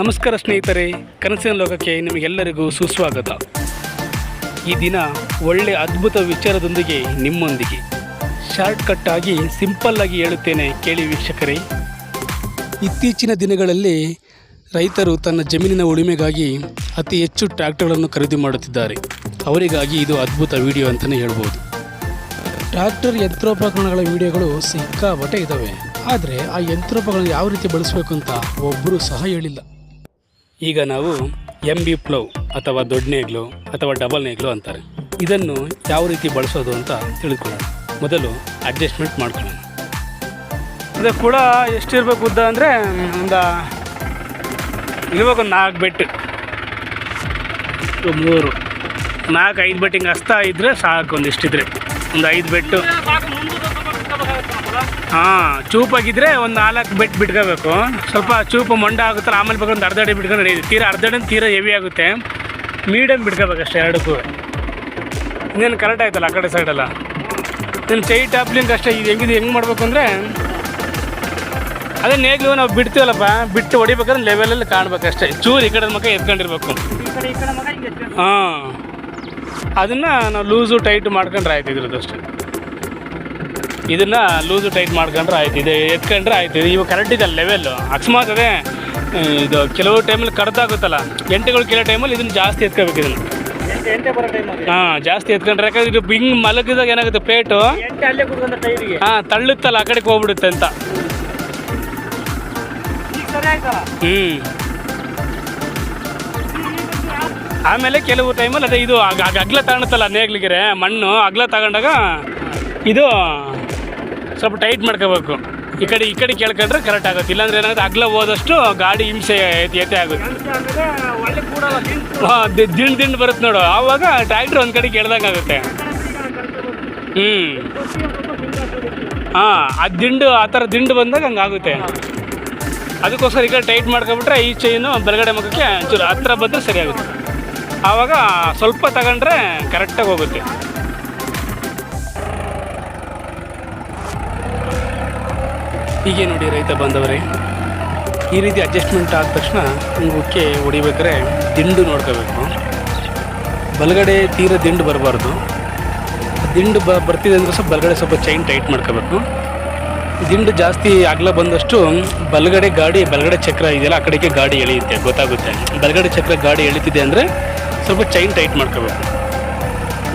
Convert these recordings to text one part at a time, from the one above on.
ನಮಸ್ಕಾರ ಸ್ನೇಹಿತರೆ, ಕನಸಿನ ಲೋಕಕ್ಕೆ ನಿಮಗೆಲ್ಲರಿಗೂ ಸುಸ್ವಾಗತ. ಈ ದಿನ ಒಳ್ಳೆ ಅದ್ಭುತ ವಿಚಾರದೊಂದಿಗೆ ನಿಮ್ಮೊಂದಿಗೆ. ಶಾರ್ಟ್ ಕಟ್ ಆಗಿ ಸಿಂಪಲ್ ಆಗಿ ಹೇಳುತ್ತೇನೆ ಕೇಳಿ ವೀಕ್ಷಕರೇ. ಇತ್ತೀಚಿನ ದಿನಗಳಲ್ಲಿ ರೈತರು ತನ್ನ ಜಮೀನಿನ ಉಳಿಮೆಗಾಗಿ ಅತಿ ಹೆಚ್ಚು ಟ್ರ್ಯಾಕ್ಟರ್ಗಳನ್ನು ಖರೀದಿ ಮಾಡುತ್ತಿದ್ದಾರೆ. ಅವರಿಗಾಗಿ ಇದು ಅದ್ಭುತ ವಿಡಿಯೋ ಅಂತಲೇ ಹೇಳ್ಬೋದು. ಟ್ರ್ಯಾಕ್ಟರ್ ಯಂತ್ರೋಪಕರಣಗಳ ವಿಡಿಯೋಗಳು ಸಿಕ್ಕಾಪಟ್ಟೆ ಇದ್ದಾವೆ ಆದರೆ ಆ ಯಂತ್ರೋಪಕರಣ ಯಾವ ರೀತಿ ಬಳಸಬೇಕು ಅಂತ ಒಬ್ಬರು ಸಹ ಹೇಳಿಲ್ಲ. ಈಗ ನಾವು ಎಂ ಬಿ ಪ್ಲೌ ಅಥವಾ ದೊಡ್ಡ ನೇಗ್ಲು ಅಥವಾ ಡಬಲ್ ನೇಗ್ಲು ಅಂತಾರೆ. ಇದನ್ನು ಯಾವ ರೀತಿ ಬಳಸೋದು ಅಂತ ತಿಳಿದುಕೊಳ್ಳೋಣ ಮೊದಲು ಅಡ್ಜಸ್ಟ್ಮೆಂಟ್ ಮಾಡ್ಕೊಳ್ಳೋಣ. ಇದು ಕೂಡ ಎಷ್ಟಿರಬೇಕು ಉದ್ದ ಅಂದರೆ, ಒಂದು ಒಂದು ನಾಲ್ಕು ಬೆಟ್ಟು ಮೂರು. ನಾಲ್ಕು, ಐದು ಬೆಟ್ಟಿಂಗ್ ಹಸ್ತ ಇದ್ದರೆ ಸಾಕು ಒಂದಿಷ್ಟಿದ್ರೆ. ಒಂದು ಐದು ಬೆಟ್ಟು. ಹಾಂ ಚೂಪಾಗಿದ್ದರೆ ಒಂದು ನಾಲ್ಕು ಬೆಟ್ ಬಿಟ್ಕೋಬೇಕು. ಸ್ವಲ್ಪ ಚೂಪು ಮೊಂಡ ಆಗುತ್ತೆ ಆಮೇಲೆ ಬೇಕಾದ್ರೆ ಒಂದು ಅರ್ಧ ಅಡಿ ಬಿಟ್ಕೊಂಡು ನಡೆಯುತ್ತೆ ತೀರಾ ಅರ್ಧ ಅಡಿ ತೀರಾ ಹೆವಿ ಆಗುತ್ತೆ. ಮೀಡಿಯಮ್ ಬಿಟ್ಕೋಬೇಕು ಅಷ್ಟೇ ಎರಡಕ್ಕೂ ಇನ್ನೇನು ಕರೆಕ್ಟ್ ಆಯ್ತಲ್ಲ ಆ ಕಡೆ ಸೈಡೆಲ್ಲ ಇನ್ನು ಚೈ ಟಾಪ್ಲಿಂಗ್ ಅಷ್ಟೇ ಇದು ಹೆಂಗಿದೆ ಹೆಂಗೆ ಮಾಡಬೇಕು ಅಂದರೆ? ಅದೇ ನೇಗ್ಲು ನಾವು ಬಿಡ್ತೀವಲ್ಲಪ್ಪ ಬಿಟ್ಟು ಹೊಡಿಬೇಕಂದ್ರೆ ಲೆವೆಲಲ್ಲಿ ಕಾಣ್ಬೇಕಷ್ಟೇ. ಚೂರು ಈ ಕಡೆ ಮಕ್ಕ ಎತ್ಕೊಂಡಿರ್ಬೇಕು ಹಾಂ. ಅದನ್ನು ನಾವು ಲೂಸು ಟೈಟ್ ಮಾಡ್ಕೊಂಡ್ರೆ ಆಯ್ತು ಇದ್ರದ್ದು ಅಷ್ಟೇ ಇದನ್ನು ಲೂಸು ಟೈಟ್ ಮಾಡ್ಕೊಂಡ್ರೆ ಆಯ್ತು. ಇದು ಎತ್ಕೊಂಡ್ರೆ ಆಯ್ತು. ಇದು ಇವಾಗ ಕರೆಕ್ಟ್ ಇದೆ ಲೆವೆಲ್ಲು ಅಕಸ್ಮಾತ್ ಅದೇ ಇದು ಕೆಲವು ಟೈಮಲ್ಲಿ ಕಡ್ದಾಗುತ್ತಲ್ಲ. ಎಂಟೆಗಳು ಕೆಲವು ಟೈಮಲ್ಲಿ ಇದನ್ನು ಜಾಸ್ತಿ ಎತ್ಕೋಬೇಕು ಇದನ್ನು. ಹಾಂ ಜಾಸ್ತಿ ಎತ್ಕೊಂಡ್ರೆ. ಯಾಕಂದ್ರೆ ಇದು ಬಿಂಗ್ ಮಲಗಿದಾಗ ಏನಾಗುತ್ತೆ ಪ್ಲೇಟು ಹಾಂ ತಳ್ಳುತ್ತಲ್ಲ ಆ ಕಡೆಗೆ ಹೋಗ್ಬಿಡುತ್ತೆ ಅಂತ. ಹ್ಞೂ ಆಮೇಲೆ ಕೆಲವು ಟೈಮಲ್ಲಿ ಅದೇ ಇದು ಅಗ- ಅಗ- ಅಗ್ಲ ತಗೊಳುತ್ತಲ್ಲ ನೇಗ್ಲಿಗೆರೆ ಮಣ್ಣು ಅಗ್ಲ ತಗೊಂಡಾಗ ಇದು ಸ್ವಲ್ಪ ಟೈಟ್ ಮಾಡ್ಕೋಬೇಕು. ಈ ಕಡೆ ಈ ಕಡೆ ಕೇಳ್ಕೊಂಡ್ರೆ ಕರೆಕ್ಟ್ ಆಗುತ್ತೆ. ಇಲ್ಲಾಂದ್ರೆ ಏನಾಗುತ್ತೆ, ಅಗ್ಲ ಹೋದಷ್ಟು ಗಾಡಿ ಹಿಂಸೆ ಎತ್ತೆ ಆಗುತ್ತೆ. ಹಾಂ ದಿಂಡು ದಿಂಡು ಬರುತ್ತೆ ನೋಡು. ಆವಾಗ ಟ್ರ್ಯಾಕ್ಟ್ರ್ ಒಂದು ಕಡೆ ಕೇಳ್ದಂಗೆ ಆಗುತ್ತೆ. ಹ್ಞೂ ಹಾಂ, ಆ ದಿಂಡು, ಆ ಥರ ದಿಂಡು ಬಂದಾಗ ಹಂಗೆ ಆಗುತ್ತೆ. ಅದಕ್ಕೋಸ್ಕರ ಈ ಕಡೆ ಟೈಟ್ ಮಾಡ್ಕೊಬಿಟ್ರೆ ಈ ಚೈನು ಬೆಳಗಡೆ ಮುಖಕ್ಕೆ ಚೂರು ಹತ್ರ ಬಂದರೆ ಸರಿ ಆಗುತ್ತೆ ಆವಾಗ ಸ್ವಲ್ಪ ತಗೊಂಡ್ರೆ ಕರೆಕ್ಟಾಗಿ ಹೋಗುತ್ತೆ. ಹೀಗೆ ನೋಡಿ ರೈತ ಬಂದವರೇ ಈ ರೀತಿ ಅಡ್ಜಸ್ಟ್ಮೆಂಟ್ ಆದ ತಕ್ಷಣ ಉಕ್ಕೆ ಹೊಡಿಬೇಕಾದ್ರೆ ದಿಂಡು ನೋಡ್ಕೋಬೇಕು. ಬಲಗಡೆ ತೀರ ದಿಂಡು ಬರಬಾರ್ದು. ದಿಂಡು ಬ ಬರ್ತಿದೆ ಅಂದರೆ ಸ್ವಲ್ಪ ಬಲಗಡೆ ಸ್ವಲ್ಪ ಚೈನ್ ಟೈಟ್ ಮಾಡ್ಕೋಬೇಕು. ದಿಂಡು ಜಾಸ್ತಿ ಅಗಲ ಬಂದಷ್ಟು ಬಲಗಡೆ ಗಾಡಿ, ಬಲಗಡೆ ಚಕ್ರ ಇದೆಯಲ್ಲ, ಆ ಕಡೆಗೆ ಗಾಡಿ ಎಳೆಯುತ್ತೆ, ಗೊತ್ತಾಗುತ್ತೆ. ಬಲಗಡೆ ಚಕ್ರ ಗಾಡಿ ಎಳಿತಿದೆ ಅಂದರೆ ಸ್ವಲ್ಪ ಚೈನ್ ಟೈಟ್ ಮಾಡ್ಕೋಬೇಕು.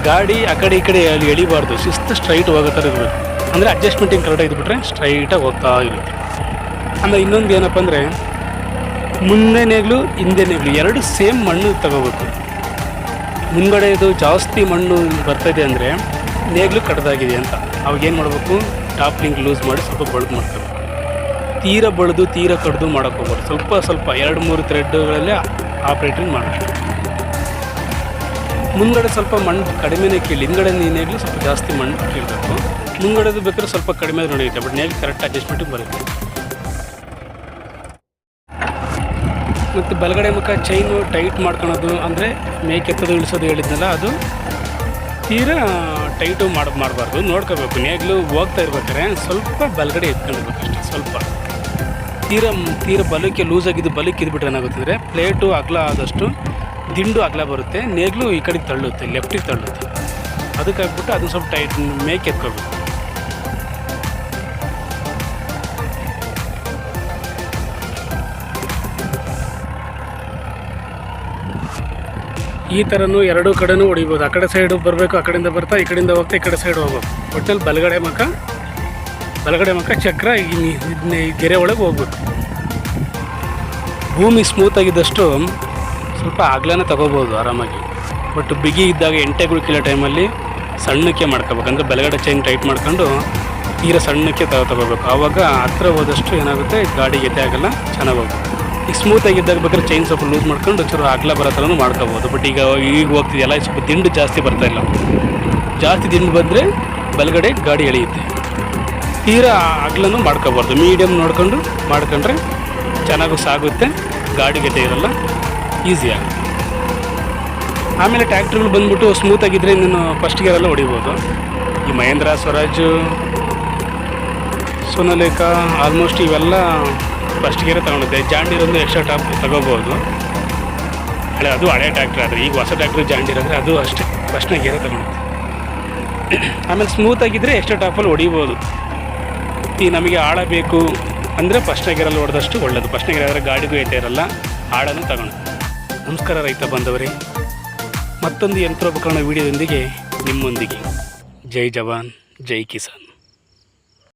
ಗಾಡಿ ಆ ಕಡೆ ಈ ಕಡೆ ಎಳಿ ಎಳಿಬಾರ್ದು ಶಿಸ್ತು ಸ್ಟ್ರೈಟ್ ಹೋಗೋ ಥರ ಇರಬೇಕು. ಅಂದರೆ ಅಡ್ಜಸ್ಟ್ಮೆಂಟಿಂಗ್ ಕರೆಕ್ಟಾಗಿ ಇದ್ಬಿಟ್ರೆ ಸ್ಟ್ರೈಟಾಗಿ ಹೋಗ್ತಾ ಇರುತ್ತೆ ಅಂದರೆ ಇನ್ನೊಂದು ಏನಪ್ಪ ಅಂದರೆ ಮುಂದೆ ನೇಗ್ಲು ಹಿಂದೆ ನೇಗ್ಲು ಎರಡು ಸೇಮ್ ಮಣ್ಣು ತಗೋಬೇಕು. ಮುಂದ್ಗಡೆದು ಜಾಸ್ತಿ ಮಣ್ಣು ಬರ್ತಾಯಿದೆ ಅಂದರೆ ನೇಗ್ಲು ಕಡ್ದಾಗಿದೆ ಅಂತ. ಅವಾಗ ಏನು ಮಾಡಬೇಕು? ಟಾಪ್ ಲಿಂಕ್ ಲೂಸ್ ಮಾಡಿ ಸ್ವಲ್ಪ ಬಳ್ದು ಮಾಡ್ತಾರೆ ತೀರ ಬಳ್ದು ತೀರ ಕಡ್ದು ಮಾಡೋಕೆ ಹೋಗ್ಬಾರ್ದು. ಸ್ವಲ್ಪ ಸ್ವಲ್ಪ ಎರಡು ಮೂರು ಥ್ರೆಡ್ಗಳಲ್ಲೇ ಆಪ್ರೇಟಿಂಗ್ ಮಾಡಬೇಕು. ಮುಂದ್ಗಡೆ ಸ್ವಲ್ಪ ಮಣ್ಣು ಕಡಿಮೆನೇ ಕೀಳಿ ಹಿಂದ್ಗಡೆ ನೀನೇಗ್ಲಿ ಸ್ವಲ್ಪ ಜಾಸ್ತಿ ಮಣ್ಣು ಕೀಳಬೇಕು. ಮುಂದ್ಗಡೆದು ಬೇಕಾದ್ರೆ ಸ್ವಲ್ಪ ಕಡಿಮೆ ನಡೆಯುತ್ತೆ ಬಟ್ ನೇಗ್ಲು ಕರೆಕ್ಟ್ ಅಡ್ಜಸ್ಟ್ಮೆಂಟಿಗೆ ಬರುತ್ತೆ. ಮತ್ತು ಬಲಗಡೆ ಮುಖ ಚೈನು ಟೈಟ್ ಮಾಡ್ಕೊಳೋದು ಅಂದರೆ ಮೇಕೆತ್ತೋದು ಇಳಿಸೋದು ಹೇಳಿದ್ನಲ್ಲ, ಅದು ತೀರಾ ಟೈಟು ಮಾಡಿ, ಮಾಡಬಾರ್ದು. ನೋಡ್ಕೋಬೇಕು, ನೇಗ್ಲು ಹೋಗ್ತಾ ಇರ್ಬೇಕಾದ್ರೆ ಸ್ವಲ್ಪ ಬಲಗಡೆ ಎತ್ಕೊಳ್ಬೇಕು ಅಷ್ಟೇ, ಸ್ವಲ್ಪ. ತೀರ ತೀರ ಬಲಕ್ಕೆ ಲೂಸ್ ಆಗಿದ್ದು ಬಲಕ್ಕೆ ಇದ್ಬಿಟ್ರೆ ಏನಾಗುತ್ತೆ ಅಂದರೆ ಪ್ಲೇಟು ಅಗಲ ಆದಷ್ಟು ದಿಂಡು ಅಗಲ ಬರುತ್ತೆ, ನೇಗ್ಲು ಈ ಕಡೆ ತಳ್ಳುತ್ತೆ ಲೆಫ್ಟಿಗೆ ತಳ್ಳುತ್ತೆ. ಅದಕ್ಕಾಗ್ಬಿಟ್ಟು ಅದನ್ನ ಸ್ವಲ್ಪ ಟೈಟ್ ಮೇಕೆ ಎತ್ಕೊಳ್ಬೇಕು ಈ ಥರನೂ ಎರಡೂ ಕಡೆನೂ ಹೊಡಿಬೋದು. ಆ ಕಡೆ ಸೈಡು ಬರಬೇಕು, ಆ ಕಡೆಯಿಂದ ಬರ್ತಾ, ಈ ಕಡೆಯಿಂದ ಹೋಗ್ತಾ, ಈ ಕಡೆ ಸೈಡ್ ಹೋಗ್ಬೇಕು. ಒಟ್ಟಲ್ಲಿ ಬಲಗಡೆ ಮಕ್ಕ ಬಲಗಡೆ ಮಕ ಚಕ್ರ ಈ ಗೆರೆ ಒಳಗೆ ಹೋಗ್ಬೇಕು. ಭೂಮಿ ಸ್ಮೂತ್ ಆಗಿದ್ದಷ್ಟು ಸ್ವಲ್ಪ ಆಗ್ಲೇ ತಗೋಬೋದು ಆರಾಮಾಗಿ. ಬಟ್ ಬಿಗಿ ಇದ್ದಾಗ ಎಂಟೆಗಳು ಕೀಳೋ ಟೈಮಲ್ಲಿ ಸಣ್ಣಕ್ಕೆ ಮಾಡ್ಕೋಬೇಕು. ಅಂದರೆ ಬೆಳಗಡೆ ಚೈನ್ ಟೈಟ್ ಮಾಡ್ಕೊಂಡು ತೀರ ಸಣ್ಣಕ್ಕೆ ತಗೋ ತಗೋಬೇಕು. ಆವಾಗ ಹತ್ರ ಹೋದಷ್ಟು ಏನಾಗುತ್ತೆ, ಗಾಡಿ ಗೆದ್ದೆ ಆಗಲ್ಲ, ಚೆನ್ನಾಗಿ ಹೋಗುತ್ತೆ. ಈಗ ಸ್ಮೂತ್ ಆಗಿದ್ದಾಗ ಬೇಕಾದ್ರೆ ಚೈನ್ ಸ್ವಲ್ಪ ಲೂಸ್ ಮಾಡ್ಕೊಂಡು ಚೂರು ಅಗಲ ಬರೋ ಥರನೂ ಮಾಡ್ಕೋಬೋದು. ಬಟ್ ಈಗ ಈಗ ಹೋಗ್ತಿದೆಯಲ್ಲ ಸ್ವಲ್ಪ ದಿಂಡು ಜಾಸ್ತಿ ಬರ್ತಾ ಇಲ್ಲ. ಜಾಸ್ತಿ ದಿಂಡು ಬಂದರೆ ಬಲಗಡೆ ಗಾಡಿ ಎಳೆಯುತ್ತೆ. ತೀರಾ ಆಗ್ಲೂ ಮಾಡ್ಕೋಬಾರ್ದು. ಮೀಡಿಯಮ್ ನೋಡ್ಕೊಂಡು ಮಾಡ್ಕೊಂಡ್ರೆ ಚೆನ್ನಾಗೂ ಸಾಗುತ್ತೆ, ಗಾಡಿ ಗೆದ್ದೆ ಇರಲ್ಲ. ಈಸಿ ಆಮೇಲೆ ಟ್ಯಾಕ್ಟ್ರುಗಳು ಬಂದ್ಬಿಟ್ಟು ಸ್ಮೂತಾಗಿದ್ದರೆ ನೀನು ಫಸ್ಟ್ ಗೇರೆಲ್ಲ ಹೊಡಿಬೋದು. ಈ ಮಹೇಂದ್ರ, ಸ್ವರಾಜ್, ಸೋನಲೇಖ ಆಲ್ಮೋಸ್ಟ್ ಇವೆಲ್ಲ ಫಸ್ಟ್ ಗೇರೆ ತೊಗೊಂಡಿದ್ದೆ. ಜಾಂಡೀರ್ ಒಂದು ಎಕ್ಸ್ಟ್ರಾ ಟಾಪ್ ತಗೋಬೋದು. ಹಳೆ ಅದು ಹಳೆ ಟ್ಯಾಕ್ಟ್ರ್ ಆದರೆ, ಈಗ ಹೊಸ ಟ್ಯಾಕ್ಟ್ರ್ ಜಾಂಡೀರ್ ಅಂದರೆ ಅದು ಅಷ್ಟೇ ಫಸ್ಟ್ನೇ ಗೇರೆ ತೊಗೊಂಡಿದ್ದೆ. ಆಮೇಲೆ ಸ್ಮೂತಾಗಿದ್ದರೆ ಎಕ್ಸ್ಟ್ರಾ ಟಾಪಲ್ಲಿ ಹೊಡಿಬೋದು. ಈ ನಮಗೆ ಆಳ ಬೇಕು ಅಂದರೆ ಫಸ್ಟ್ನೇ ಗೇರಲ್ಲಿ ಹೊಡೆದಷ್ಟು ಒಳ್ಳೆಯದು ಫಸ್ಟ್ನೇ ಗೇರ್ ಆದರೆ ಗಾಡಿಗೂ ಏಟ ಇರಲ್ಲ ಆಳನ್ನು ತಗೊಳ್ಳೋದು ನಮಸ್ಕಾರ ರೈತ ಬಾಂಧವರೇ. ಮತ್ತೊಂದು ಯಂತ್ರೋಪಕರಣ ವಿಡಿಯೋದೊಂದಿಗೆ ನಿಮ್ಮೊಂದಿಗೆ. ಜೈ ಜವಾನ್ ಜೈ ಕಿಸಾನ್.